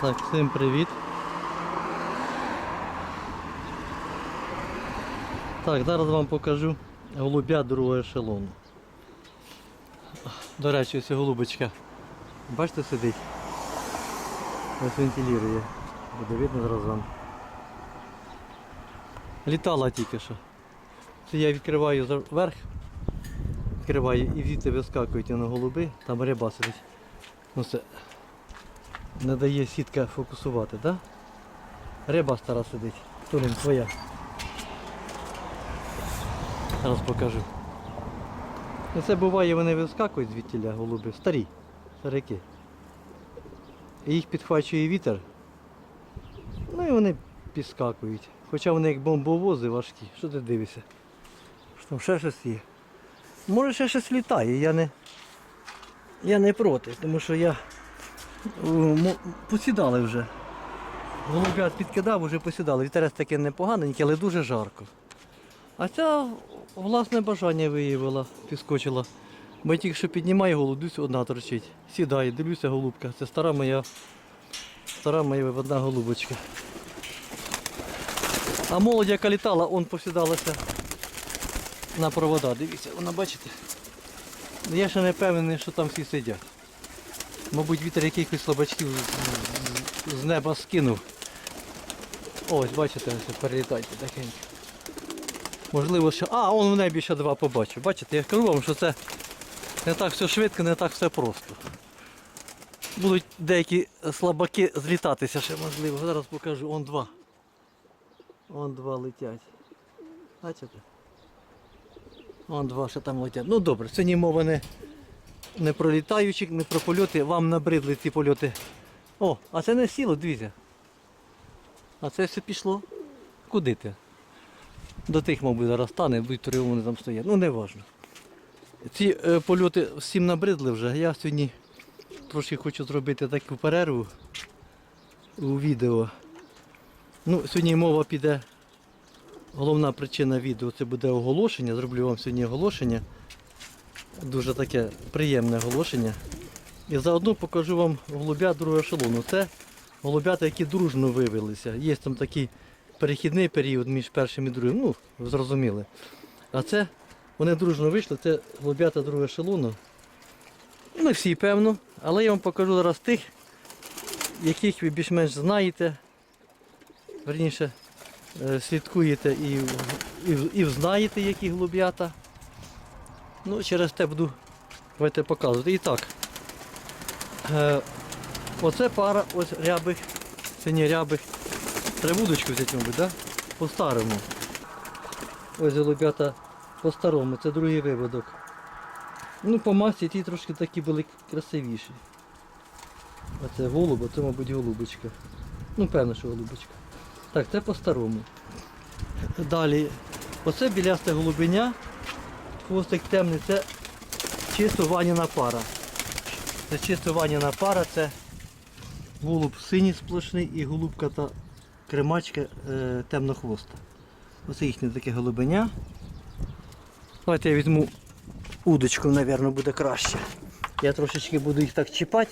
Так, всім привіт. Так, зараз вам покажу голубя другого ешелону. До речі, ось голубочка. Бачите, сидить? Ось вентилює. Буде видно зараз вам. Літала тільки що. Це я відкриваю вверх, відкриваю і звідти вискакують на голуби, там риба сидить. Ну це не дає сітка фокусувати, так? Да? Риба стара сидить. Турин, твоя. Зараз покажу. Ну це буває, вони вискакують звідтіля голуби, старі, старики. І їх підхвачує вітер. Ну і вони підскакують. Хоча вони як бомбовози важкі. Що ти дивишся? Що там ще щось є? Може ще щось літає, я не, я не проти, тому що я Посідали вже. Голубят підкидав, вже посідали. Вітерець таке непоганенький, але дуже жарко. А ця власне бажання виявила, підскочила. Бо тільки що піднімаю голуб, дивлюсь, одна торчить. Сідає, дивлюся, голубка. Це стара моя, стара моя одна голубочка. А молодь, яка літала, он посідалася на провода. Дивіться, вона бачите. Я ще не певний, що там всі сидять. Мабуть, вітер якихось слабачків з- неба скинув. Ось, бачите, перелітайте тихенько. Можливо, ще... А, он в небі ще два побачив. Бачите, я кажу вам, що це не так все швидко, не так все просто. Будуть деякі слабаки злітатися ще можливо. Зараз покажу. Он два. Он два летять. Бачите? Он два ще там летять. Ну добре, сьогодні мова не не про літаючих, не про польоти. Вам набридли ці польоти. О, а це не сіло, дивіться. А це все пішло. Куди ти? До тих, мабуть, зараз стане, будуть три вони там стоять. Ну не важно. Ці е, польоти всім набридли вже. Я сьогодні трошки хочу зробити таку перерву у відео. Ну, сьогодні мова піде. Головна причина відео це буде оголошення. Зроблю вам сьогодні оголошення. Дуже таке приємне оголошення. І заодно покажу вам голубя другого ешелону. Це голубята, які дружно вивелися. Є там такий перехідний період між першим і другим. Ну, зрозуміли. А це вони дружно вийшли, це голубята другого ешелону. Не всі, певно, але я вам покажу зараз тих, яких ви більш-менш знаєте. Верніше, е, слідкуєте і, і, і знаєте, які голуб'ята. Ну, через те буду давайте показувати. І так. Е, оце пара ось рябих, сині рябих. Треба вудочку взяти, мабуть, да? По-старому. Ось голубята по-старому, це другий виводок. Ну, по масі ті трошки такі були красивіші. Оце голуб, це, мабуть, голубочка. Ну, певно, що голубочка. Так, це по-старому. Далі, оце білясте голубеня. Хвостик темний, це чисто ваніна пара. Це чисто ваніна пара, це голуб синій сплошний і голубка та кремачка е, темнохвоста. Оце їхнє таке голубеня. Давайте я візьму удочку, мабуть, буде краще. Я трошечки буду їх так чіпати.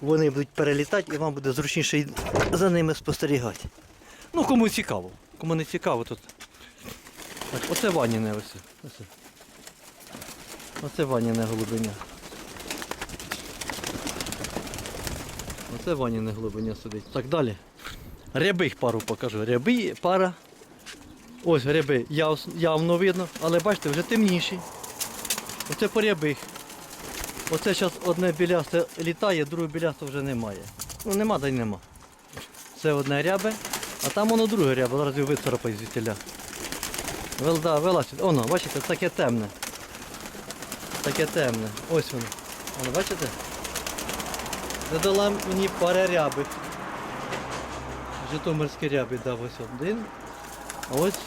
Вони будуть перелітати і вам буде зручніше за ними спостерігати. Ну, кому цікаво. Кому не цікаво, тут. Так, оце ваніне ось. Оце, оце ваніне голубеня. Оце ваніне голубеня сидить. Так далі. Рябих пару покажу. Ряби пара. Ось ряби яв, явно видно, але бачите, вже темніші. Оце по рябих. Оце зараз одне білясте літає, друге білясте вже немає. Ну нема, та й нема. Це одне рябе, а там воно друге рябе, зараз його вицарапаю звідтіля. Велда, вилазь. Оно, бачите, таке темне. Таке темне. Ось воно. Воно, бачите? Це дала мені пара рябих. Житомирські ряби дав ось один. А ось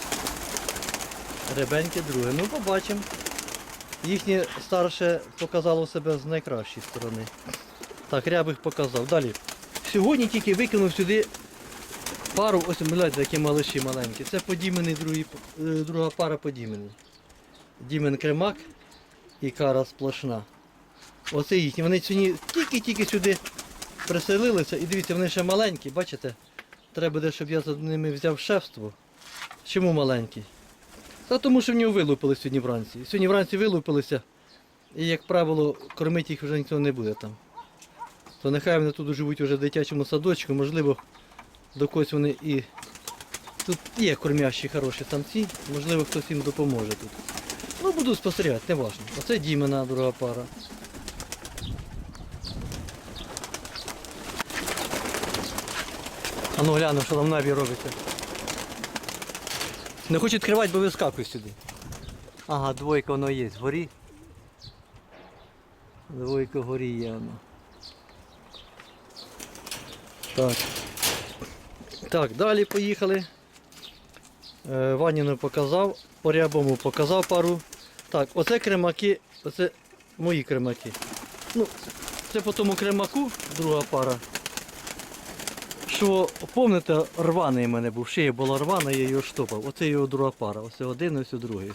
ребеньке друге. Ну побачимо. Їхнє старше показало себе з найкращої сторони. Так, рябих показав. Далі. Сьогодні тільки викинув сюди пару, ось гляньте, які малиші маленькі. Це подімений другий, е, друга пара подімений. Дімен кремак і кара сплошна. Оце їхні. Вони сьогодні тільки-тільки сюди приселилися і дивіться, вони ще маленькі, бачите? Треба буде, щоб я за ними взяв шефство. Чому маленький? Та тому що в нього вилупили сьогодні вранці. Сьогодні вранці вилупилися, і, як правило, кормити їх вже ніхто не буде там. То нехай вони тут живуть вже в дитячому садочку, можливо, до когось вони і. Тут є кормящі хороші самці, можливо, хтось їм допоможе тут. Ну, буду спостерігати, не важно. Оце Дімена друга пара. А ну гляну, що там в робиться. Не хочу відкривати, бо вискакую сюди. Ага, двойка воно є, згорі. Двойка горі є воно. Так. Так, далі поїхали. Е, Ваніну показав, по рябому показав пару. Так, оце кремаки, оце мої кремаки. Ну, це по тому кремаку, друга пара. Що, пам'ятаєте, рваний в мене був, шия була рвана, я його штопав. Оце його друга пара. Ось один, ось другий.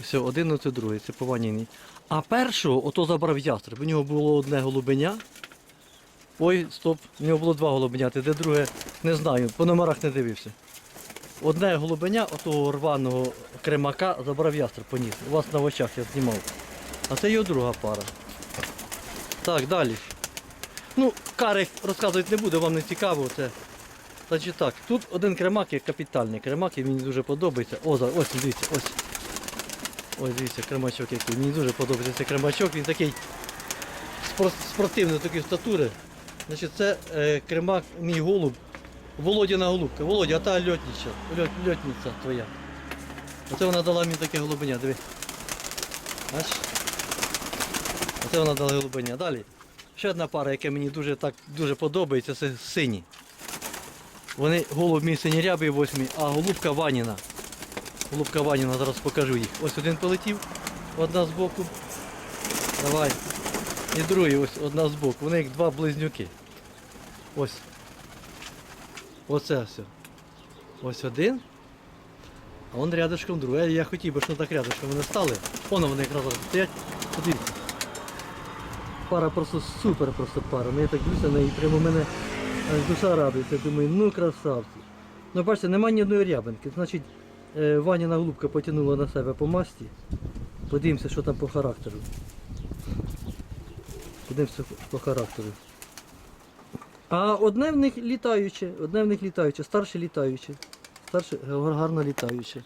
Ось. Один, ось другий, це по ваніній. А першого ото забрав ястреб. У нього було одне голубеня. Ой, стоп, у нього було два голубеняти, де друге, не знаю, по номерах не дивився. Одне голубеня, отого рваного кремака забрав ястреб поніс. У вас на очах я знімав. А це його друга пара. Так, далі. Ну, кари розказувати не буду, вам не цікаво це. Значить так, тут один кремак є капітальний кремак, і мені дуже подобається. О, ось дивіться, ось. Ось дивіться, кремачок який. Мені дуже подобається цей кремачок, він такий спор- спортивної такої статури. Значить, це е, кремак, мій голуб, Володяна голубка. Володя, а та льотниця, льот, льотниця твоя. Оце вона дала мені таке голубеня, диви. Бачиш? Оце вона дала голубеня. Далі. Ще одна пара, яка мені дуже так дуже подобається, це сині. Вони голуб мій синірябий восьмий, а голубка Ваніна. Голубка Ваніна, зараз покажу їх. Ось один полетів, одна з боку. Давай. І другий ось одна з боку. Вони як два близнюки. Ось. Оце все. Ось один. А он рядышком другий. Я хотів би, щоб так рядышком вони стали. Воно вони якраз стоять. Подивіться. Пара просто супер просто пара. Ну, я так дивлюся на неї, прямо мене душа радується. Думаю, ну красавці. Ну бачите, немає ні одної рябинки. Значить, е, Ваніна голубка потягнула на себе по масті. Подивимося, що там по характеру. Подивимося по характеру. А одне в них літаюче, одне в них літаюче, старше літаюче. Старше гарно літаюче.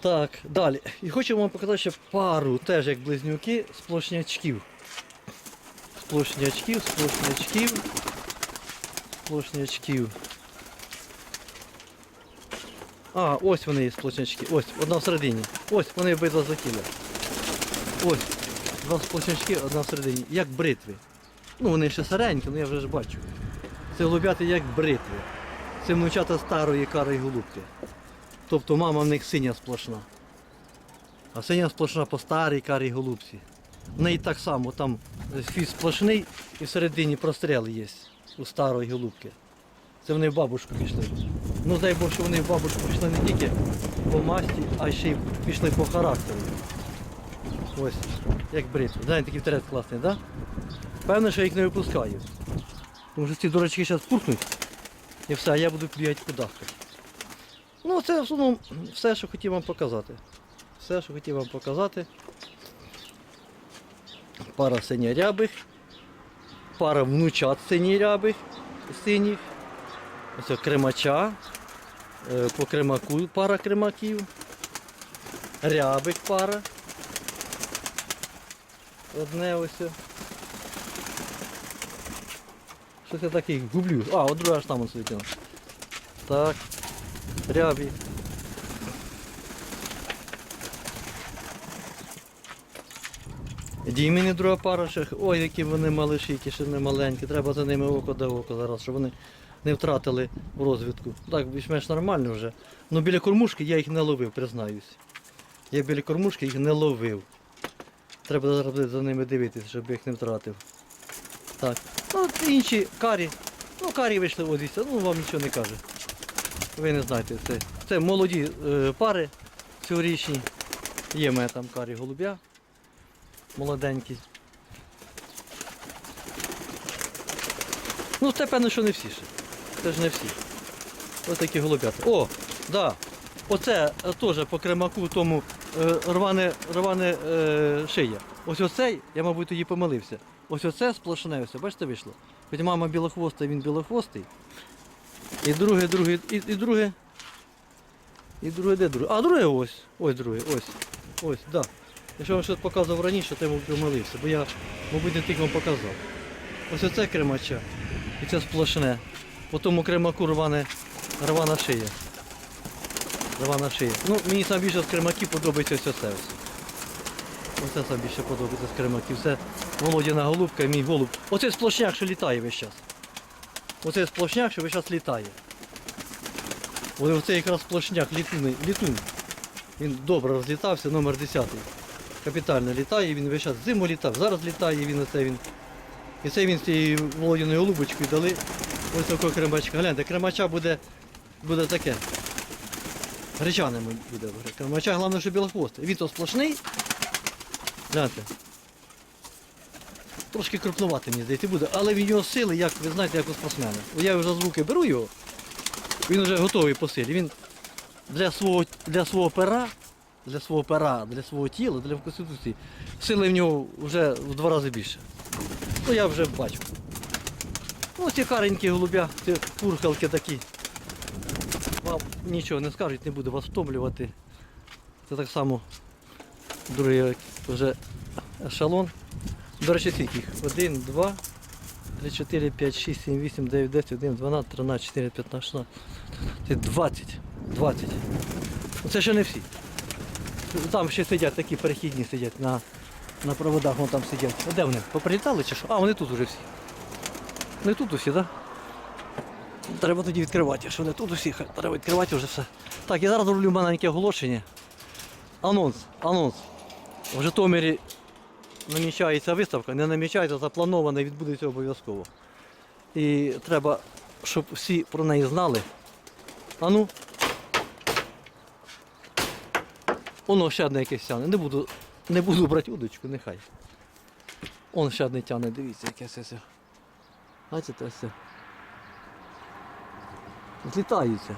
Так, далі. І хочу вам показати ще пару, теж як близнюки, сплошнячків. Сплошнячків, сплошнячків. Сплошнячків. А, ось вони є сплошнячки. Ось, одна всередині. Ось, вони обидва захіли. Ось. Два сплошнячки, одна всередині. Як бритви. Ну вони ще старенькі, але я вже ж бачу. Це голубяти як бритви. Це внучата старої карої голубки. Тобто мама в них синя сплошна. А синя сплошна по старій карій голубці. В неї так само, там фіс сплошний і всередині простріл є у старої голубки. Це вони в бабушку пішли. Ну дай Бог, що вони в бабушку пішли не тільки по масті, а ще й пішли по характеру. Ось, як бритва. Знаєте, такий втерець класний, так? Да? Певно, що їх не випускаю. Тому що ці дурачки зараз пухнуть і все, я буду плювати кудахти. Ну, це в основному все, що хотів вам показати. Все, що хотів вам показати. Пара синярябих, пара внучат синірябих, синіх. Ось кремача. Е, По кремаку пара кремаків. Рябих пара. Одне ось. Щось я так їх гублю. А, от друга ж там ось сидить. Так. Рябі. Дійміні друга пара ще. Ой, які вони малишіки, ще не маленькі. Треба за ними око до око зараз, щоб вони не втратили в розвитку. Так, більш-менш нормально вже. Ну біля кормушки я їх не ловив, признаюсь. Я біля кормушки їх не ловив. Треба зараз за ними дивитися, щоб їх не втратив. Так. Ну, інші карі. Ну, карі вийшли ось ну вам нічого не каже. Ви не знаєте, це, це молоді е, пари цьогорічні. Є мене там карі голубя. Молоденькі. Ну, це певно, що не всі ще. Це ж не всі. Ось такі голубята. О, да. Оце е, теж по кремаку тому е, рване, рване е, шия. Ось оцей, я, мабуть, тоді помилився. Ось оце сплошне ось, бачите, вийшло. Хоч мама білохвоста, він білохвостий. І друге, друге, і, і друге. І друге, де друге? А, друге ось. Ось друге, ось. Ось, так. Да. Якщо вам щось показував раніше, то я помилився, бо я, мабуть, не тільки вам показав. Ось оце кремача. І це сплошне. По тому кремаку рване, рвана шия. Рвана шия. Ну, мені сам більше з кремаків подобається ось оце. Оце сам більше подобається з кремаків. Це Володяна голубка і мій голуб. Оце сплошняк, що літає весь час. Оце сплошняк, що весь час літає. Оце якраз сплошняк, літун, літун. Він добре розлітався, номер 10. Капітально літає, він весь час зиму літав, зараз літає він оце він. І це він з цією Володяною голубочкою дали ось такого кремачка. Гляньте, кремача буде, буде таке. Гречаним буде. Кремача, головне, що білохвостий. Він то сплошний. Гляньте. Трошки крупнувати, мені здається, буде, але він його сили, як ви знаєте, як у спортсмена. Я вже з руки беру його, він вже готовий по силі. Він для свого, для свого пера, для свого пера, для свого тіла, для конституції, сили в нього вже в два рази більше. Ну я вже бачу. Ну ці каренькі голубя, ці пурхалки такі. Вам нічого не скажуть, не буду вас втомлювати. Це так само другий вже ешелон. До речі, скільки їх? 1, 2, 3, 4, 5, 6, 7, 8, 9, 10, 11, 12, 13, 14, 15, 16. 20. 20. Ну, Це ще не всі. Там ще сидять такі перехідні сидять на, на проводах, вон там сидять. А де вони? Поприлітали чи що? А, вони тут уже всі. Не тут усі, так? Да? Треба тоді відкривати, якщо не тут усі, треба відкривати вже все. Так, я зараз роблю маленьке оголошення. Анонс, анонс. В Житомирі намічається виставка, не намічається, запланована і відбудеться обов'язково. І треба, щоб всі про неї знали. А ну. Воно ще одне якесь тягне. Не буду, не буду брати удочку, нехай. Он ще одне тягне, дивіться, яке це. Бачите, ось це. Злітаються.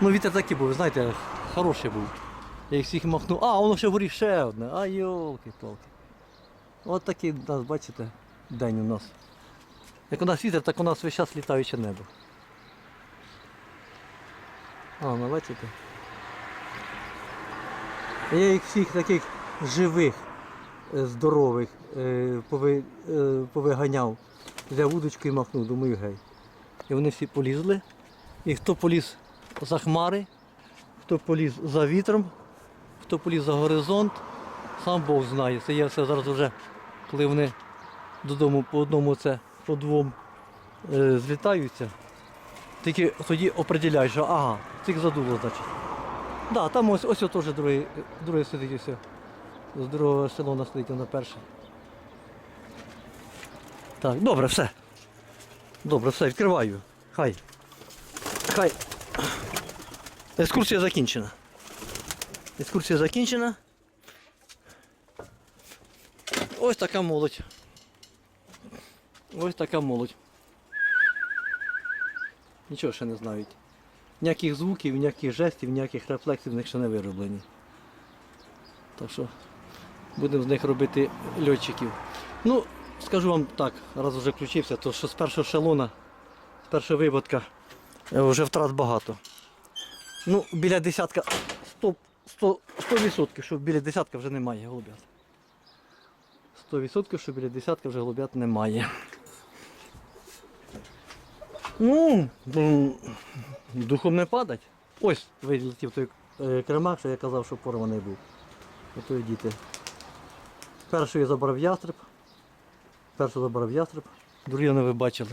Ну вітер такий був, знаєте, хороший був. Я їх всіх махнув. А, воно ще вгорі ще одне. А йолки-палки. От такий у нас, бачите, день у нас. Як у нас вітер, так у нас весь час літаюче небо. А, ну бачите? Я їх всіх таких живих, е, здорових е, е, повиганяв. Взяв удочку і махнув, думаю, гей. І вони всі полізли. І хто поліз за хмари, хто поліз за вітром, хто поліз за горизонт, сам Бог знає. Це я все зараз вже, коли вони додому по одному це, по двом е, злітаються. Тільки тоді определяєш, що ага, цих задуло, значить. Да, там ось ось теж другий, другий сидить ось. З другого селона сидить на перше. Так, добре, все. Добре, все, відкриваю. Хай. Хай. Екскурсія закінчена. Екскурсія закінчена. Ось така молодь. Ось така молодь. Нічого ще не знають. Ніяких звуків, ніяких жестів, ніяких рефлексів в них ще не вироблені. Так що будемо з них робити льотчиків. Ну, скажу вам так, раз вже включився, то що з першого шалона, з першого випадка е, вже втрат багато. Ну, біля десятка, 100%, 100, 100% що біля десятка вже немає голубят. 100% що біля десятка вже голубят немає. Ну, духом не падать. Ось вилетів той е, кремак, що я казав, що порваний був. Ото і діти. Перший забрав ястреб. Перший забрав ястреб, другий не ви бачили.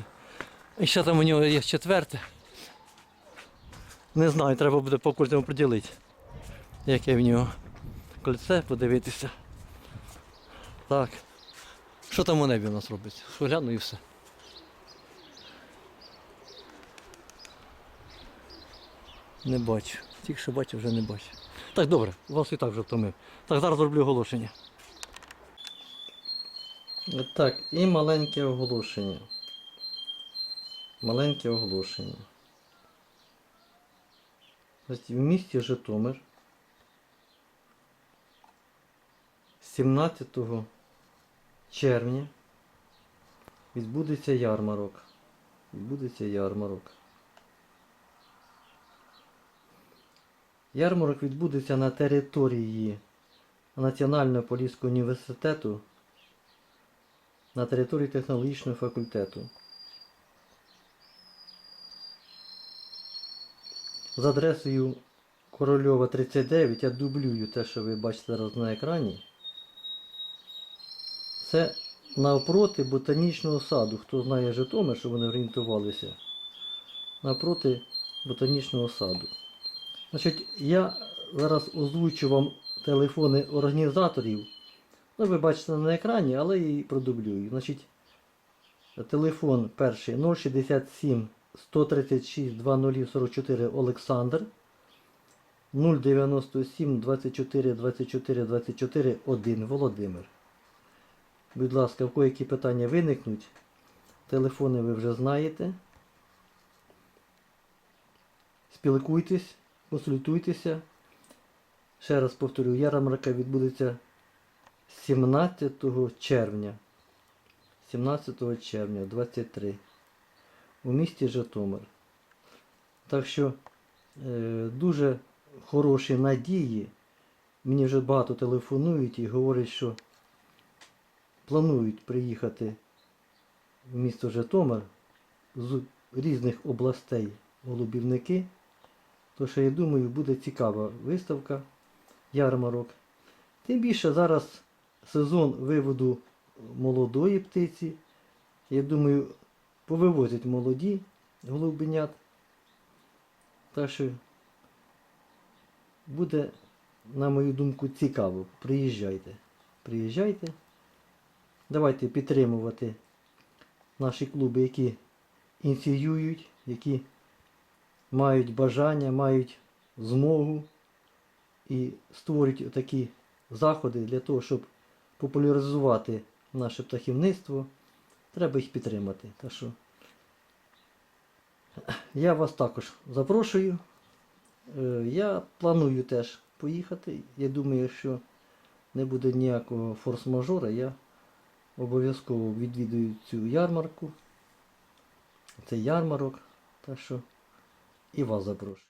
І ще там у нього є четверте. Не знаю, треба буде по кольцям приділити. Яке в нього кольце, подивитися. Так. Що там у небі у нас робиться? Гляну і все. Не бачу. Тільки що бачу, вже не бачу. Так, добре, вас і так вже втомив. Так, зараз зроблю оголошення. Так, і маленьке оголошення. маленьке оголошення. В місті Житомир 17 червня відбудеться ярмарок. Відбудеться ярмарок. Ярмарок відбудеться на території Національного поліського університету на території технологічного факультету. з адресою Корольова 39, я дублюю те, що ви бачите зараз на екрані. Це навпроти ботанічного саду. Хто знає Житомир, щоб вони орієнтувалися. Навпроти ботанічного саду. Значить, я зараз озвучу вам телефони організаторів. Ну, ви бачите на екрані, але і продублюю. Значить, телефон перший 067 136 2044 Олександр 097 24 24 24 1 Володимир. Будь ласка, в кої які питання виникнуть, телефони ви вже знаєте. Спілкуйтесь, консультуйтеся. Ще раз повторю, ярмарка відбудеться 17 червня. 17 червня 23 у місті Житомир. Так що е, дуже хороші надії. Мені вже багато телефонують і говорять, що планують приїхати в місто Житомир з різних областей голубівники. То що я думаю, буде цікава виставка, ярмарок. Тим більше зараз сезон виводу молодої птиці. Я думаю, повивозять молоді голубенят. Так що буде, на мою думку, цікаво. Приїжджайте. Приїжджайте. Давайте підтримувати наші клуби, які ініціюють, які мають бажання, мають змогу і створюють такі заходи для того, щоб популяризувати наше птахівництво. Треба їх підтримати. Так що я вас також запрошую. Е, Я планую теж поїхати. Я думаю, якщо не буде ніякого форс-мажора, я обов'язково відвідую цю ярмарку. Це ярмарок. Так що і вас запрошую.